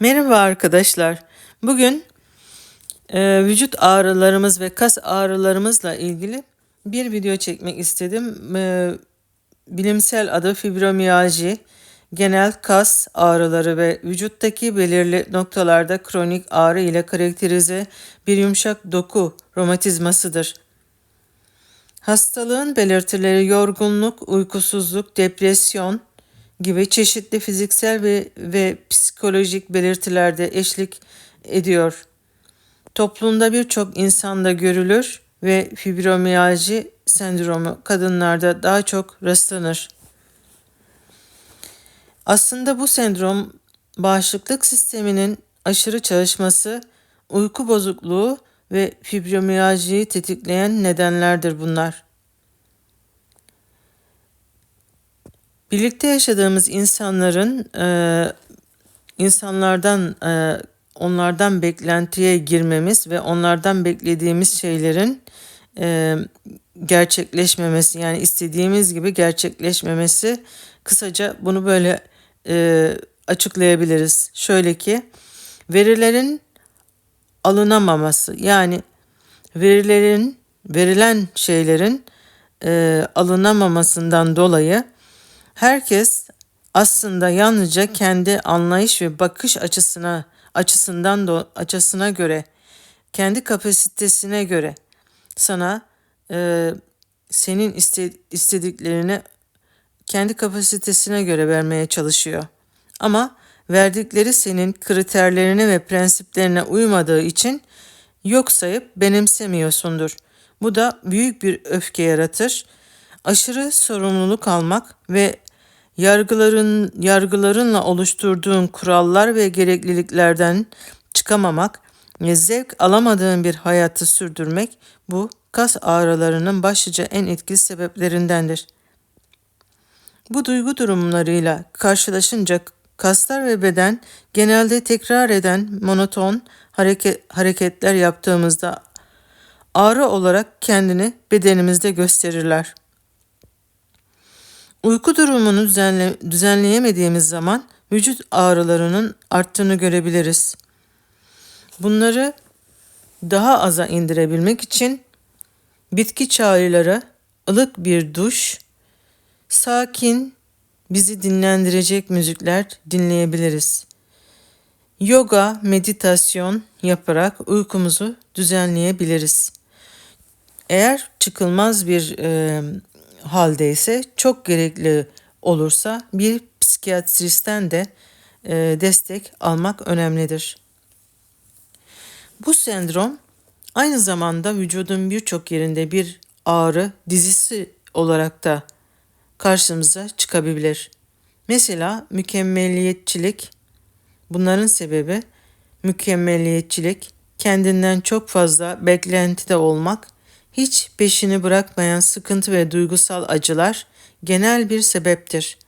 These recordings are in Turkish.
Merhaba arkadaşlar. Bugün e, vücut ağrılarımız ve kas ağrılarımızla ilgili bir video çekmek istedim. E, bilimsel adı fibromiyalji, genel kas ağrıları ve vücuttaki belirli noktalarda kronik ağrı ile karakterize bir yumuşak doku romatizmasıdır. Hastalığın belirtileri yorgunluk, uykusuzluk, depresyon, gibi çeşitli fiziksel ve, ve psikolojik belirtilerde eşlik ediyor. Toplumda birçok insanda görülür ve fibromiyalji sendromu kadınlarda daha çok rastlanır. Aslında bu sendrom bağışıklık sisteminin aşırı çalışması, uyku bozukluğu ve fibromiyaljiyi tetikleyen nedenlerdir bunlar. Birlikte yaşadığımız insanların e, insanlardan e, onlardan beklentiye girmemiz ve onlardan beklediğimiz şeylerin e, gerçekleşmemesi yani istediğimiz gibi gerçekleşmemesi kısaca bunu böyle e, açıklayabiliriz. Şöyle ki verilerin alınamaması yani verilerin verilen şeylerin e, alınamamasından dolayı Herkes aslında yalnızca kendi anlayış ve bakış açısına açısından da açısına göre kendi kapasitesine göre sana e, senin iste, istediklerini kendi kapasitesine göre vermeye çalışıyor. Ama verdikleri senin kriterlerine ve prensiplerine uymadığı için yok sayıp benimsemiyorsundur. Bu da büyük bir öfke yaratır. Aşırı sorumluluk almak ve yargıların yargılarınla oluşturduğun kurallar ve gerekliliklerden çıkamamak ve zevk alamadığın bir hayatı sürdürmek bu kas ağrılarının başlıca en etkili sebeplerindendir. Bu duygu durumlarıyla karşılaşınca kaslar ve beden genelde tekrar eden monoton hareket, hareketler yaptığımızda ağrı olarak kendini bedenimizde gösterirler.'' Uyku durumunu düzenle, düzenleyemediğimiz zaman vücut ağrılarının arttığını görebiliriz. Bunları daha aza indirebilmek için bitki çayları, ılık bir duş, sakin, bizi dinlendirecek müzikler dinleyebiliriz. Yoga, meditasyon yaparak uykumuzu düzenleyebiliriz. Eğer çıkılmaz bir e, halde ise çok gerekli olursa bir psikiyatristten de e, destek almak önemlidir. Bu sendrom aynı zamanda vücudun birçok yerinde bir ağrı dizisi olarak da karşımıza çıkabilir. Mesela mükemmeliyetçilik bunların sebebi mükemmeliyetçilik kendinden çok fazla beklentide olmak hiç peşini bırakmayan sıkıntı ve duygusal acılar genel bir sebeptir.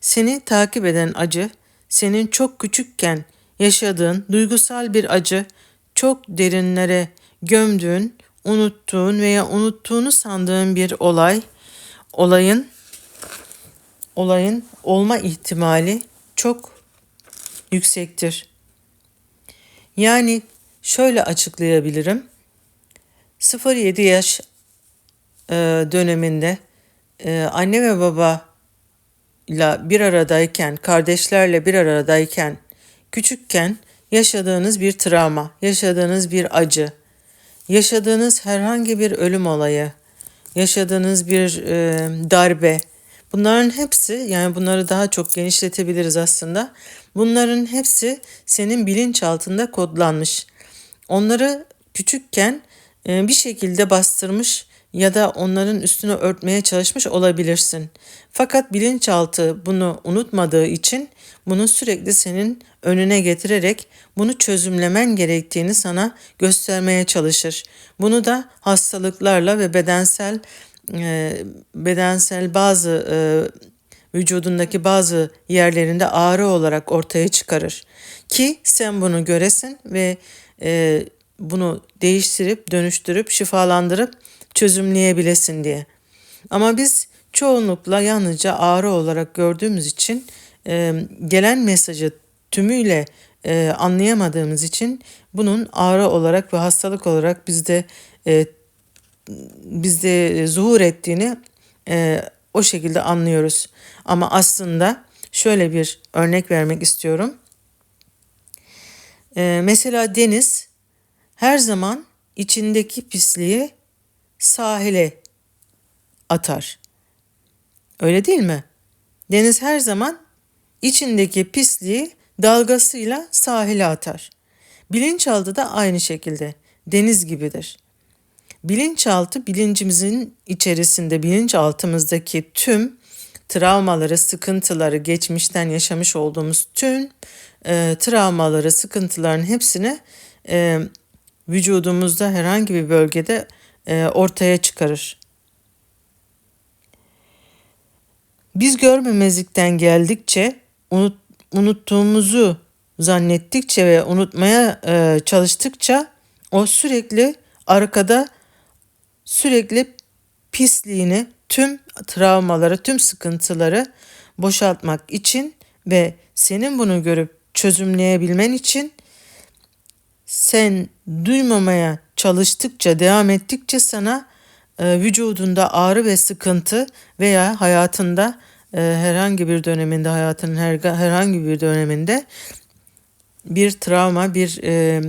Seni takip eden acı, senin çok küçükken yaşadığın duygusal bir acı, çok derinlere gömdüğün, unuttuğun veya unuttuğunu sandığın bir olay, olayın olayın olma ihtimali çok yüksektir. Yani şöyle açıklayabilirim. 0-7 yaş e, döneminde e, anne ve baba ile bir aradayken, kardeşlerle bir aradayken, küçükken yaşadığınız bir travma, yaşadığınız bir acı, yaşadığınız herhangi bir ölüm olayı, yaşadığınız bir e, darbe, bunların hepsi yani bunları daha çok genişletebiliriz aslında. Bunların hepsi senin bilinç altında kodlanmış. Onları küçükken bir şekilde bastırmış ya da onların üstünü örtmeye çalışmış olabilirsin. Fakat bilinçaltı bunu unutmadığı için bunu sürekli senin önüne getirerek bunu çözümlemen gerektiğini sana göstermeye çalışır. Bunu da hastalıklarla ve bedensel e, bedensel bazı e, vücudundaki bazı yerlerinde ağrı olarak ortaya çıkarır. Ki sen bunu göresin ve e, bunu değiştirip, dönüştürüp, şifalandırıp çözümleyebilesin diye. Ama biz çoğunlukla yalnızca ağrı olarak gördüğümüz için e, gelen mesajı tümüyle e, anlayamadığımız için bunun ağrı olarak ve hastalık olarak bizde e, bizde zuhur ettiğini e, o şekilde anlıyoruz. Ama aslında şöyle bir örnek vermek istiyorum. E, mesela deniz her zaman içindeki pisliği sahile atar. Öyle değil mi? Deniz her zaman içindeki pisliği dalgasıyla sahile atar. Bilinçaltı da aynı şekilde deniz gibidir. Bilinçaltı bilincimizin içerisinde bilinçaltımızdaki tüm travmaları, sıkıntıları, geçmişten yaşamış olduğumuz tüm e, travmaları, sıkıntıların hepsini e, vücudumuzda herhangi bir bölgede e, ortaya çıkarır. Biz görmemezlikten geldikçe unut, unuttuğumuzu zannettikçe ve unutmaya e, çalıştıkça o sürekli arkada sürekli pisliğini, tüm travmaları, tüm sıkıntıları boşaltmak için ve senin bunu görüp çözümleyebilmen için sen duymamaya çalıştıkça, devam ettikçe sana e, vücudunda ağrı ve sıkıntı veya hayatında e, herhangi bir döneminde, hayatının her, herhangi bir döneminde bir travma, bir e,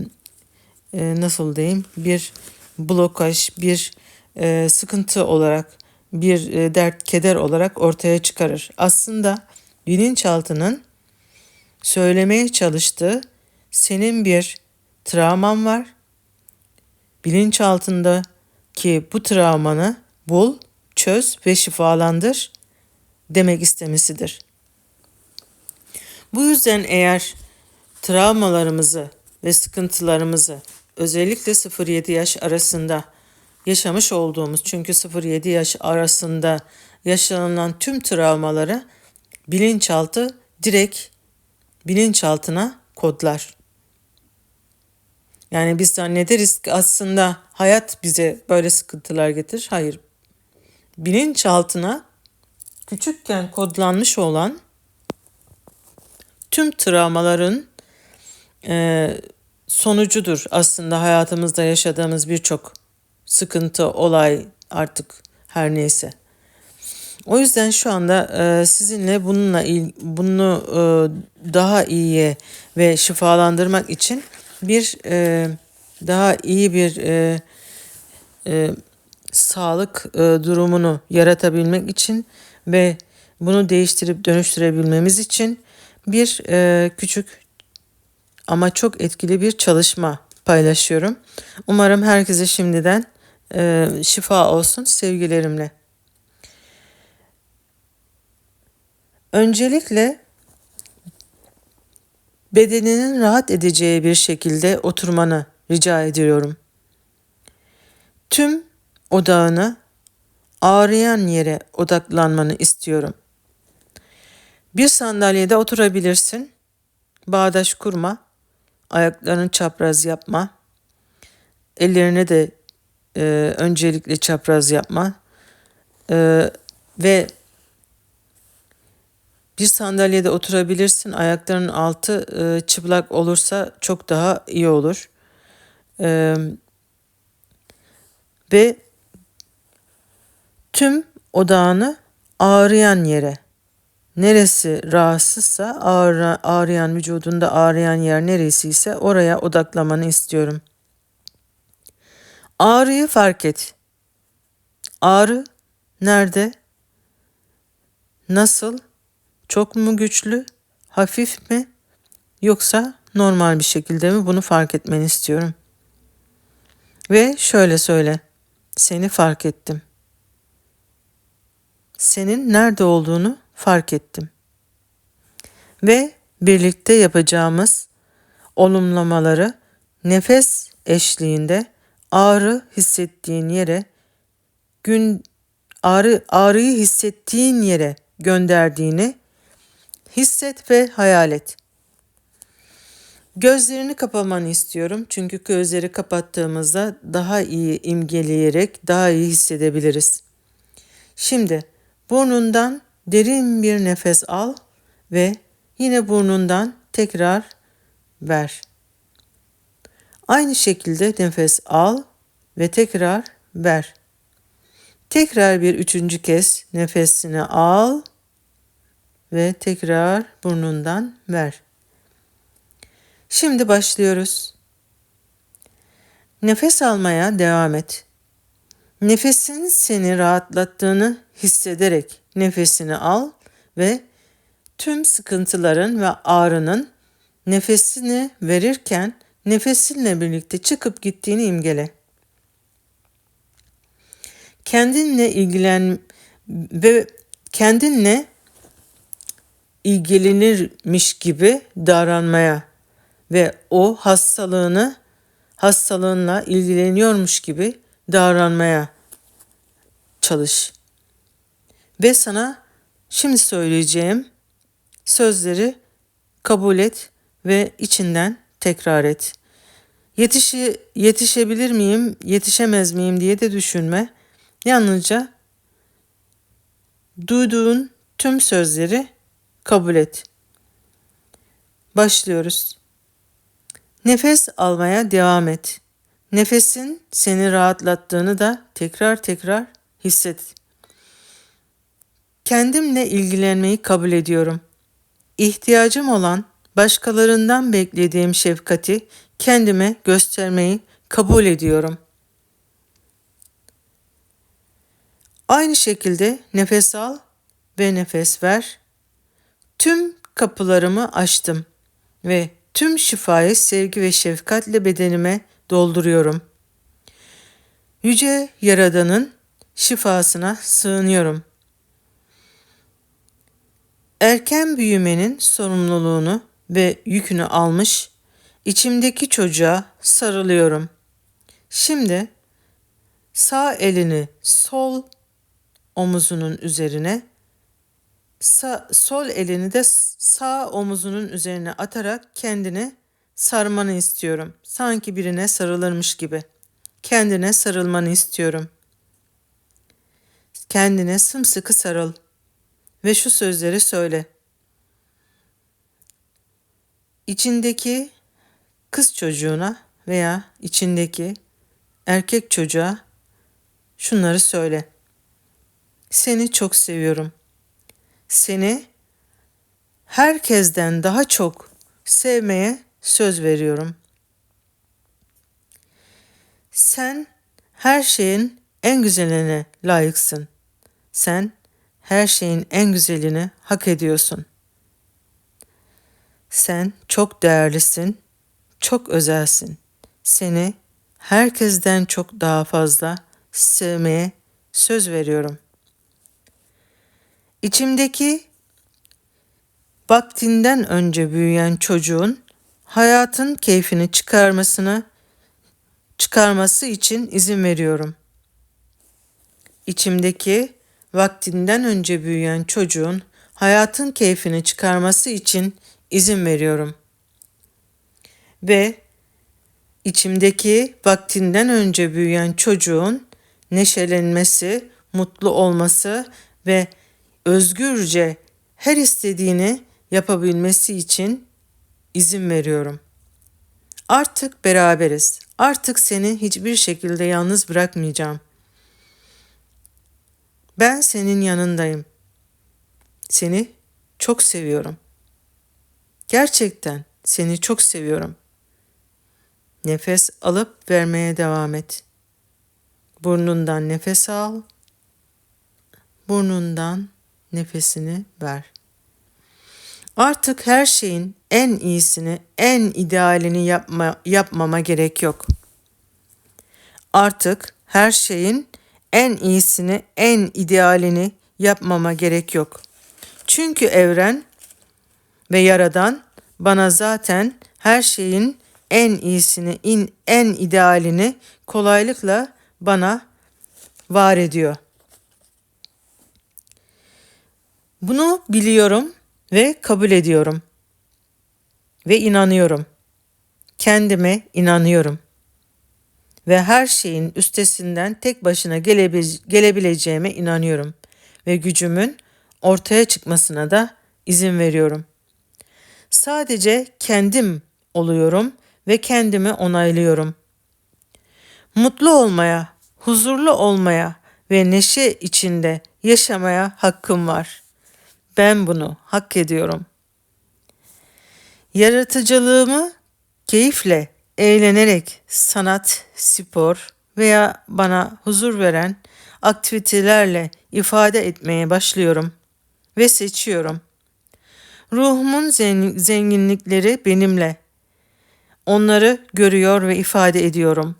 e, nasıl diyeyim, bir blokaj, bir e, sıkıntı olarak, bir e, dert, keder olarak ortaya çıkarır. Aslında bilinçaltının söylemeye çalıştığı senin bir travman var. Bilinçaltında ki bu travmanı bul, çöz ve şifalandır demek istemesidir. Bu yüzden eğer travmalarımızı ve sıkıntılarımızı özellikle 0-7 yaş arasında yaşamış olduğumuz çünkü 0-7 yaş arasında yaşanılan tüm travmaları bilinçaltı direkt bilinçaltına kodlar. Yani biz zannederiz ki aslında hayat bize böyle sıkıntılar getirir. Hayır. Bilinçaltına küçükken kodlanmış olan tüm travmaların e, sonucudur aslında hayatımızda yaşadığımız birçok sıkıntı, olay artık her neyse. O yüzden şu anda e, sizinle bununla il, bunu e, daha iyiye ve şifalandırmak için bir e, daha iyi bir e, e, sağlık e, durumunu yaratabilmek için ve bunu değiştirip dönüştürebilmemiz için bir e, küçük ama çok etkili bir çalışma paylaşıyorum. Umarım herkese şimdiden e, şifa olsun sevgilerimle. Öncelikle bedeninin rahat edeceği bir şekilde oturmanı rica ediyorum. Tüm odağını ağrıyan yere odaklanmanı istiyorum. Bir sandalyede oturabilirsin. Bağdaş kurma. Ayaklarını çapraz yapma. Ellerini de e, öncelikle çapraz yapma. E, ve bir sandalyede oturabilirsin. Ayaklarının altı e, çıplak olursa çok daha iyi olur. E, ve tüm odağını ağrıyan yere, neresi rahatsızsa ağrı, ağrıyan vücudunda ağrıyan yer neresiyse oraya odaklamanı istiyorum. Ağrıyı fark et. Ağrı nerede? Nasıl? Çok mu güçlü? Hafif mi? Yoksa normal bir şekilde mi? Bunu fark etmeni istiyorum. Ve şöyle söyle. Seni fark ettim. Senin nerede olduğunu fark ettim. Ve birlikte yapacağımız olumlamaları nefes eşliğinde ağrı hissettiğin yere gün ağrı ağrıyı hissettiğin yere gönderdiğini hisset ve hayal et. Gözlerini kapamanı istiyorum çünkü gözleri kapattığımızda daha iyi imgeleyerek daha iyi hissedebiliriz. Şimdi burnundan derin bir nefes al ve yine burnundan tekrar ver. Aynı şekilde nefes al ve tekrar ver. Tekrar bir üçüncü kez nefesini al ve tekrar burnundan ver. Şimdi başlıyoruz. Nefes almaya devam et. Nefesin seni rahatlattığını hissederek nefesini al ve tüm sıkıntıların ve ağrının nefesini verirken nefesinle birlikte çıkıp gittiğini imgele. Kendinle ilgilen ve kendinle ilgilenirmiş gibi davranmaya ve o hastalığını hastalığınla ilgileniyormuş gibi davranmaya çalış. Ve sana şimdi söyleyeceğim sözleri kabul et ve içinden tekrar et. Yetişi, yetişebilir miyim, yetişemez miyim diye de düşünme. Yalnızca duyduğun tüm sözleri kabul et. Başlıyoruz. Nefes almaya devam et. Nefesin seni rahatlattığını da tekrar tekrar hisset. Kendimle ilgilenmeyi kabul ediyorum. İhtiyacım olan başkalarından beklediğim şefkati kendime göstermeyi kabul ediyorum. Aynı şekilde nefes al ve nefes ver. Tüm kapılarımı açtım ve tüm şifayı sevgi ve şefkatle bedenime dolduruyorum. Yüce Yaradan'ın şifasına sığınıyorum. Erken büyümenin sorumluluğunu ve yükünü almış, içimdeki çocuğa sarılıyorum. Şimdi sağ elini sol omuzunun üzerine, sağ, sol elini de sağ omuzunun üzerine atarak kendini sarmanı istiyorum. Sanki birine sarılırmış gibi. Kendine sarılmanı istiyorum. Kendine sımsıkı sarıl ve şu sözleri söyle. İçindeki kız çocuğuna veya içindeki erkek çocuğa şunları söyle. Seni çok seviyorum. Seni herkesten daha çok sevmeye söz veriyorum. Sen her şeyin en güzeline layıksın. Sen her şeyin en güzelini hak ediyorsun. Sen çok değerlisin, çok özelsin. Seni herkesten çok daha fazla sevmeye söz veriyorum. İçimdeki vaktinden önce büyüyen çocuğun hayatın keyfini çıkarmasını çıkarması için izin veriyorum. İçimdeki vaktinden önce büyüyen çocuğun hayatın keyfini çıkarması için izin veriyorum. Ve içimdeki vaktinden önce büyüyen çocuğun neşelenmesi, mutlu olması ve özgürce her istediğini yapabilmesi için izin veriyorum. Artık beraberiz. Artık seni hiçbir şekilde yalnız bırakmayacağım. Ben senin yanındayım. Seni çok seviyorum. Gerçekten seni çok seviyorum. Nefes alıp vermeye devam et. Burnundan nefes al. Burnundan nefesini ver. Artık her şeyin en iyisini, en idealini yapma, yapmama gerek yok. Artık her şeyin en iyisini, en idealini yapmama gerek yok. Çünkü evren ve yaradan bana zaten her şeyin en iyisini, in, en idealini kolaylıkla bana var ediyor. Bunu biliyorum ve kabul ediyorum. Ve inanıyorum. Kendime inanıyorum. Ve her şeyin üstesinden tek başına gelebileceğime inanıyorum. Ve gücümün ortaya çıkmasına da izin veriyorum. Sadece kendim oluyorum ve kendimi onaylıyorum. Mutlu olmaya, huzurlu olmaya ve neşe içinde yaşamaya hakkım var. Ben bunu hak ediyorum. Yaratıcılığımı keyifle, eğlenerek sanat, spor veya bana huzur veren aktivitelerle ifade etmeye başlıyorum ve seçiyorum. Ruhumun zenginlikleri benimle. Onları görüyor ve ifade ediyorum.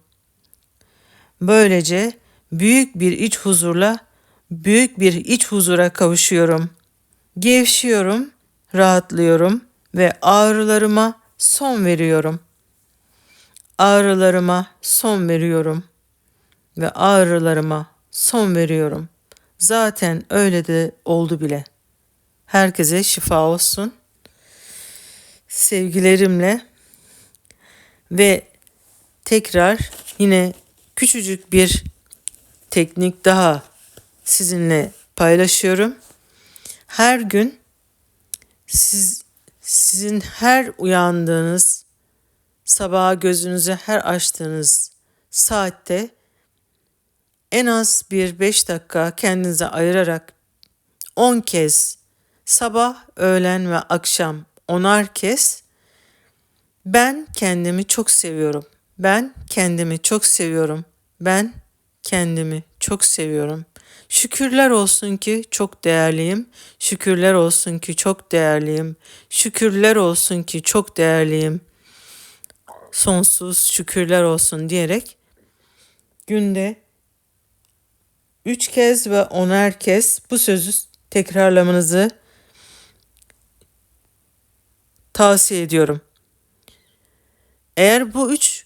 Böylece büyük bir iç huzurla büyük bir iç huzura kavuşuyorum. Gevşiyorum, rahatlıyorum ve ağrılarıma son veriyorum. Ağrılarıma son veriyorum ve ağrılarıma son veriyorum. Zaten öyle de oldu bile. Herkese şifa olsun. Sevgilerimle ve tekrar yine küçücük bir teknik daha sizinle paylaşıyorum. Her gün siz sizin her uyandığınız sabaha gözünüzü her açtığınız saatte en az bir beş dakika kendinize ayırarak on kez sabah, öğlen ve akşam onar kez ben kendimi çok seviyorum. Ben kendimi çok seviyorum. Ben kendimi çok seviyorum. Şükürler olsun ki çok değerliyim. Şükürler olsun ki çok değerliyim. Şükürler olsun ki çok değerliyim. Sonsuz şükürler olsun diyerek günde üç kez ve onar kez bu sözü tekrarlamanızı tavsiye ediyorum. Eğer bu üç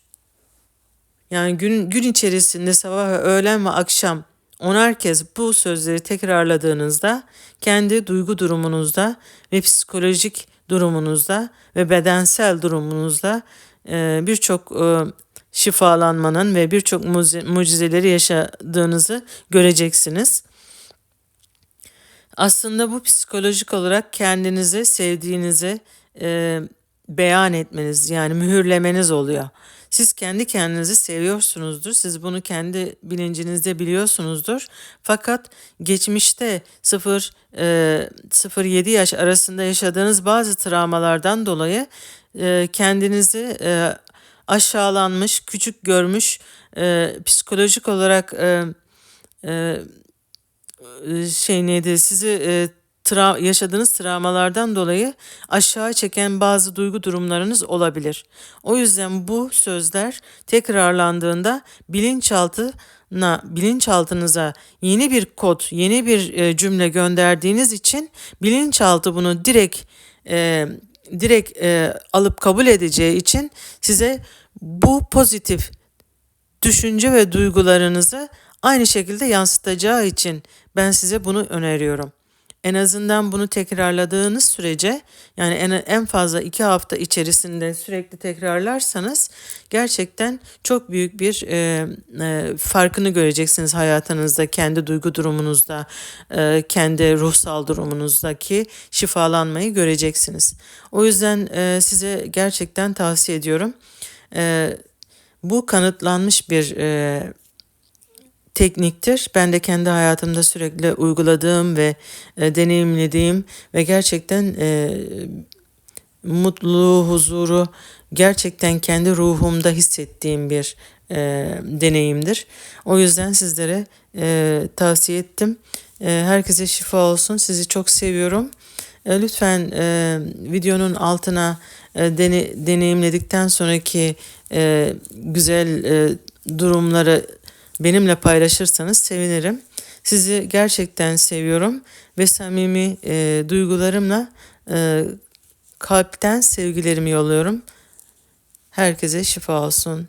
yani gün, gün içerisinde sabah ve öğlen ve akşam onar kez bu sözleri tekrarladığınızda kendi duygu durumunuzda ve psikolojik durumunuzda ve bedensel durumunuzda e, birçok e, şifalanmanın ve birçok mucizeleri yaşadığınızı göreceksiniz. Aslında bu psikolojik olarak kendinizi sevdiğinizi e, beyan etmeniz yani mühürlemeniz oluyor. Siz kendi kendinizi seviyorsunuzdur. Siz bunu kendi bilincinizde biliyorsunuzdur. Fakat geçmişte 0 e, 0-7 yaş arasında yaşadığınız bazı travmalardan dolayı e, kendinizi e, aşağılanmış, küçük görmüş, e, psikolojik olarak e, e, şey neydi sizi e, tra yaşadığınız travmalardan dolayı aşağı çeken bazı duygu durumlarınız olabilir. O yüzden bu sözler tekrarlandığında bilinçaltına, bilinçaltınıza yeni bir kod, yeni bir e, cümle gönderdiğiniz için bilinçaltı bunu direkt e, direkt e, alıp kabul edeceği için size bu pozitif düşünce ve duygularınızı aynı şekilde yansıtacağı için ben size bunu öneriyorum en azından bunu tekrarladığınız sürece yani en, en fazla iki hafta içerisinde sürekli tekrarlarsanız gerçekten çok büyük bir e, e, farkını göreceksiniz hayatınızda, kendi duygu durumunuzda, e, kendi ruhsal durumunuzdaki şifalanmayı göreceksiniz. O yüzden e, size gerçekten tavsiye ediyorum. E, bu kanıtlanmış bir e, tekniktir. Ben de kendi hayatımda sürekli uyguladığım ve e, deneyimlediğim ve gerçekten e, mutluluğu, huzuru gerçekten kendi ruhumda hissettiğim bir e, deneyimdir. O yüzden sizlere e, tavsiye ettim. E, herkese şifa olsun. Sizi çok seviyorum. E, lütfen e, videonun altına e, dene, deneyimledikten sonraki e, güzel e, durumları benimle paylaşırsanız sevinirim. Sizi gerçekten seviyorum ve samimi e, duygularımla e, kalpten sevgilerimi yolluyorum. Herkese şifa olsun.